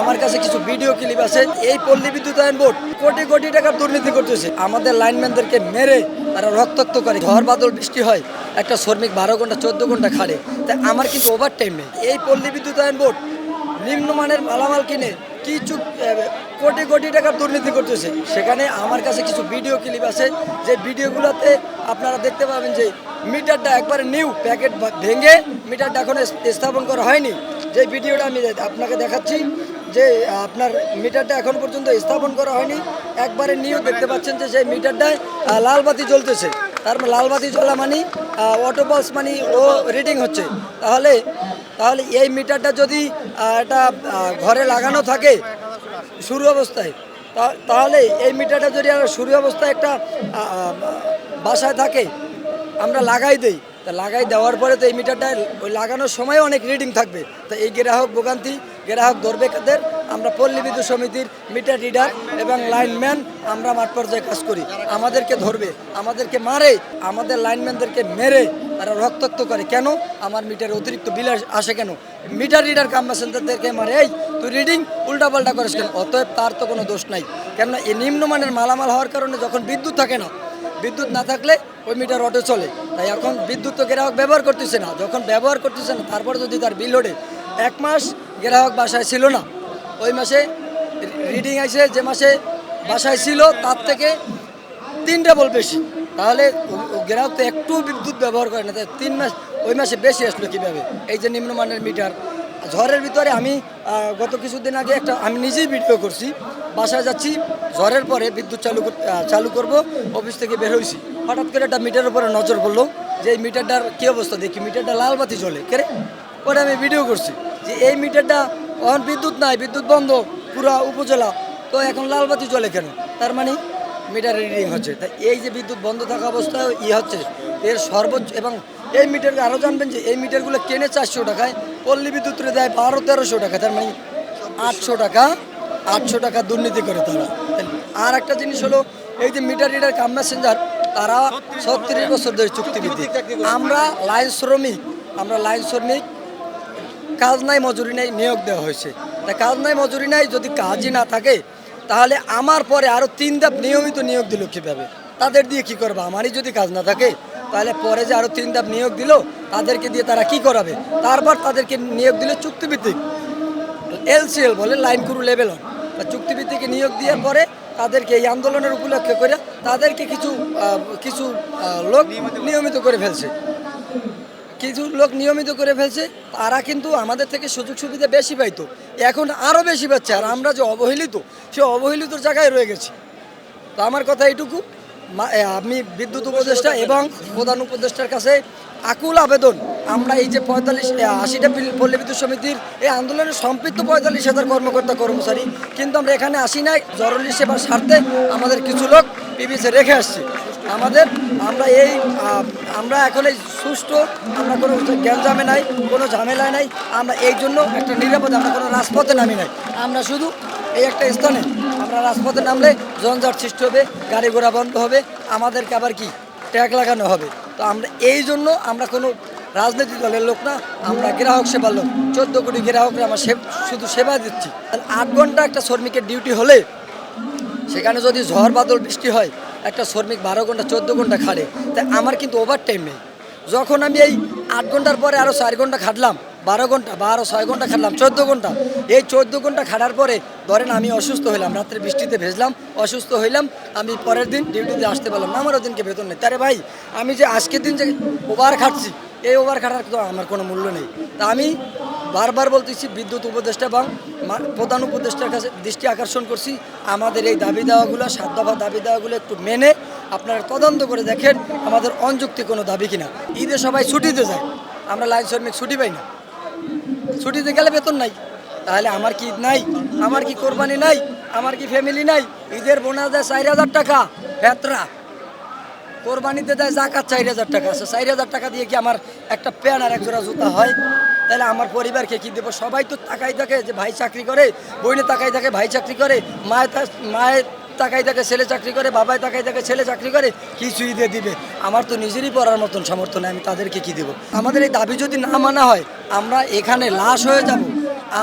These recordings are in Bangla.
আমার কাছে কিছু ভিডিও ক্লিপ আছে, এই পল্লী বিদ্যুতায়ন বোর্ড কোটি কোটি টাকার দুর্নীতি করতেছে। আমাদের লাইনম্যানদেরকে মেরে তারা রক্তাক্ত করে। ঝড় বাদল বৃষ্টি হয়, একটা শ্রমিক বারো ঘণ্টা, চোদ্দ ঘণ্টা খাড়ে তাই আমার কিন্তু ওভার টাইম নেই। এই পল্লী বিদ্যুতায়ন বোর্ড নিম্নমানের মালামাল কিনে কিছু কোটি কোটি টাকার দুর্নীতি করতেছে। সেখানে আমার কাছে কিছু ভিডিও ক্লিপ আছে, যে ভিডিওগুলোতে আপনারা দেখতে পাবেন যে মিটারটা একবারে নিউ প্যাকেট ভেঙে মিটারটা এখনও স্থাপন করা হয়নি। যে ভিডিওটা আমি আপনাকে দেখাচ্ছি যে আপনার মিটারটা এখন পর্যন্ত স্থাপন করা হয়নি। একবারে নিউ দেখতে পাচ্ছেন যে সেই মিটারটায় আহ, লাল বাতি জ্বলতেছে। তার মানে লাল বাতি জ্বলা মানে অটো পালস মানে ও রিডিং হচ্ছে। তাহলে তাহলে এই মিটারটা যদি এটা ঘরে লাগানো থাকে শুরু অবস্থায় তাহলে এই মিটারটা যদি শুরু অবস্থায় একটা বাসায় থাকে আমরা লাগাই দেই। তা লাগাই দেওয়ার পরে তো এই মিটারটা ওই লাগানোর সময় অনেক রিডিং থাকবে। তো এই গ্রাহক ভোগান্তি গ্রাহক দরবেকাদের আমরা পল্লী বিদ্যুৎ সমিতির মিটার রিডার এবং লাইনম্যান আমরা মাঠ পর্যায়ে কাজ করি। আমাদেরকে ধরবে, আমাদেরকে মারে, আমাদের লাইনম্যানদেরকে মেরে, তারা রক্তাক্ত করে। কেন? আমার মিটার অতিরিক্ত বিল আসে কেন? মিটার রিডার কাম্বা সেন্টারদেরকে মারে, এই, তুই রিডিং উল্টাপাল্টা করিস কেন? অতএব তার তো কোনো দোষ নাই। কেননা এই নিম্নমানের মালামাল হওয়ার কারণে যখন বিদ্যুৎ থাকে না, বিদ্যুৎ না থাকলে ওই মিটার অটো চলে। তাই এখন বিদ্যুৎ তো গ্রাহক ব্যবহার করতেছে না। যখন ব্যবহার করতেছে না, তারপরে যদি তার বিল ওঠে, এক মাস গ্রাহক বাসায় ছিল না। ওই মাসে রিডিং আছে যে মাসে বাসায় ছিল, তার থেকে তিন ডাবল বেশি। তাহলে গ্রাহক তো একটু বিদ্যুৎ ব্যবহার করে না, তাই তিন মাস, ওই মাসে বেশি আসলো কীভাবে? এই যে নিম্নমানের মিটার ঝড়ের ভিতরে আমি গত কিছুদিন আগে একটা, আমি নিজেই ভিডিও করছি। বাসায় যাচ্ছি, ঝড়ের পরে বিদ্যুৎ চালু চালু করব, অফিস থেকে বের হয়েছি হঠাৎ করে একটা মিটারের উপরে নজর পড়ল, যে এই মিটারটার কী অবস্থা দেখি? মিটারটা লাল বাতি জ্বলে। কেরে? পরে আমি ভিডিও করছি। যে এই মিটারটা এখন বিদ্যুৎ নাই, বিদ্যুৎ বন্ধ পুরা উপজেলা। তো এখন লাল বাতি জ্বলে কেন? তার মানে মিটার রিডিং হচ্ছে। তাই এই যে বিদ্যুৎ বন্ধ থাকা অবস্থায় ই হচ্ছে, এর সর্বোচ্চ এবং এই মিটার আরও জানবেন যে এই মিটারগুলো কেনে চারশো টাকায়, পল্লী বিদ্যুৎরে দেয় বারো তেরোশো টাকা, তার মানে আটশো টাকা আটশো টাকা দুর্নীতি করে তারা। আর একটা জিনিস হলো, এই যে মিটার রিডার কাম মেসেঞ্জার, তারা ছত্রিশ বছর ধরে চুক্তিভিত্তিক। আমরা লাইন শ্রমিক, আমরা লাইন শ্রমিক কাজ নাই, মজুরি নাই, নিয়োগ দেওয়া হয়েছে। তা কাজ নাই, মজুরি নাই, যদি কাজই না থাকে, তাহলে আমার পরে আরও তিন ধাপ নিয়মিত নিয়োগ দিল কীভাবে? তাদের দিয়ে কি করবে? আমারই যদি কাজ না থাকে, তাহলে পরে যে আরও তিন ধাপ নিয়োগ দিল, তাদেরকে দিয়ে তারা কি করাবে? তারপর তাদেরকে নিয়োগ দিল চুক্তিভিত্তিক এলসিএল বলে, লাইন ক্রু লেভেল বা চুক্তিভিত্তিকে নিয়োগ দেওয়ার পরে তাদেরকে এই আন্দোলনের উপলক্ষে করে, তাদেরকে কিছু কিছু লোক নিয়মিত করে ফেলছে। কিছু লোক নিয়মিত করে ফেলছে, তারা কিন্তু আমাদের থেকে সুযোগ সুবিধা বেশি পাইতো। এখন আরও বেশি পাচ্ছে, আর আমরা যে অবহেলিত, সে অবহেলিত জায়গায় রয়ে গেছি। তো আমার কথা এইটুকু। আমি বিদ্যুৎ উপদেষ্টা এবং প্রধান উপদেষ্টার কাছে আকুল আবেদন। আমরা এই যে পঁয়তাল্লিশ আশিটা পিল- পল্লী বিদ্যুৎ সমিতির এই আন্দোলনে সম্পৃক্ত পঁয়তাল্লিশ হাজার কর্মকর্তা কর্মচারী, কিন্তু আমরা এখানে আসি নাই। জরুরি সেবার স্বার্থে আমাদের কিছু লোক পিবিসে রেখে আসছি। আমাদের, আমরা এই আমরা এখন এই সুষ্ঠু, আমরা কোনো জ্ঞানজামে নাই, কোনো ঝামেলায় নাই, আমরা এই জন্য একটা নিরাপদে, আমরা কোনো রাজপথে নামি নাই। আমরা শুধু এই একটা স্থানে, আমরা রাজপথে নামলে জঞ্জাট সৃষ্টি হবে, গাড়ি ঘোড়া বন্ধ হবে, আমাদেরকে আবার কি? ট্যাগ লাগানো হবে। তো আমরা এই জন্য আমরা কোনো রাজনৈতিক দলের লোক না, আমরা গ্রাহক সেবার লোক। চোদ্দ কোটি গ্রাহকরা আমরা শুধু সেবা দিচ্ছি। আর আট ঘণ্টা একটা শ্রমিকের ডিউটি হলে, সেখানে যদি ঝড় বাদল বৃষ্টি হয় একটা শ্রমিক বারো ঘণ্টা, চোদ্দ ঘণ্টা খাটে তাই আমার কিন্তু ওভার টাইম নেই। যখন আমি এই আট ঘণ্টার পরে আরও চার ঘণ্টা খাটলাম, বারো ঘণ্টা বারো ছয় ঘণ্টা খাটলাম, চোদ্দ ঘণ্টা, এই চোদ্দ ঘণ্টা খাটার পরে ধরেন আমি অসুস্থ হইলাম, রাত্রে বৃষ্টিতে ভেজলাম, অসুস্থ হইলাম, আমি পরের দিন ডিউটিতে আসতে পারলাম না, আমারও দিনকে বেতন নেই। তারে ভাই, আমি যে আজকের দিন যে ওভার খাটছি, এই ওভার খাটার তো আমার কোনো মূল্য নেই। তা আমি বারবার বলতেছি, বিদ্যুৎ উপদেষ্টা এবং প্রধান উপদেষ্টার কাছে দৃষ্টি আকর্ষণ করছি। আমাদের এই দাবি দেওয়াগুলো সাত দফা দাবি দেওয়াগুলো একটু মেনে আপনারা তদন্ত করে দেখেন আমাদের অনযুক্তি কোনো দাবি কিনা। ঈদে সবাই ছুটিতে যায়, আমরা লাইন শ্রমিক ছুটি পাই না। ছুটিতে গেলে বেতন নাই, তাহলে আমার কি ঈদ নাই? আমার কি কোরবানি নাই? আমার কি ফ্যামিলি নাই? ঈদের বোনাস দেয় চার হাজার টাকা, ভেতরা। কোরবানিতে দেয় জাকাত চার হাজার টাকা আছে, চার হাজার টাকা দিয়ে কি আমার একটা প্যান্ট আর এক জোড়া জুতা হয়? তাহলে আমার পরিবারকে কি দেবো? সবাই তো তাকাই থাকে যে ভাই চাকরি করে, বইনে তাকাই থাকে, ভাই চাকরি করে, মায়ের মায়ের তাকাই থাকে, ছেলে চাকরি করে, বাবাই তাকাই থাকে, ছেলে চাকরি করে, কিছুই দিয়ে দিবে। আমার তো নিজেরই পড়ার মতন সামর্থ্য নেই, আমি তাদেরকে কি দেবো? আমাদের এই দাবি যদি না মানা হয়, আমরা এখানে লাশ হয়ে যাব।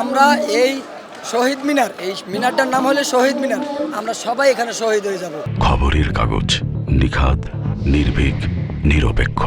আমরা এই শহীদ মিনার, এই মিনারটার নাম হলে শহীদ মিনার, আমরা সবাই এখানে শহীদ হয়ে যাব। খবরের কাগজ নিখাদ, নির্ভীক, নিরপেক্ষ।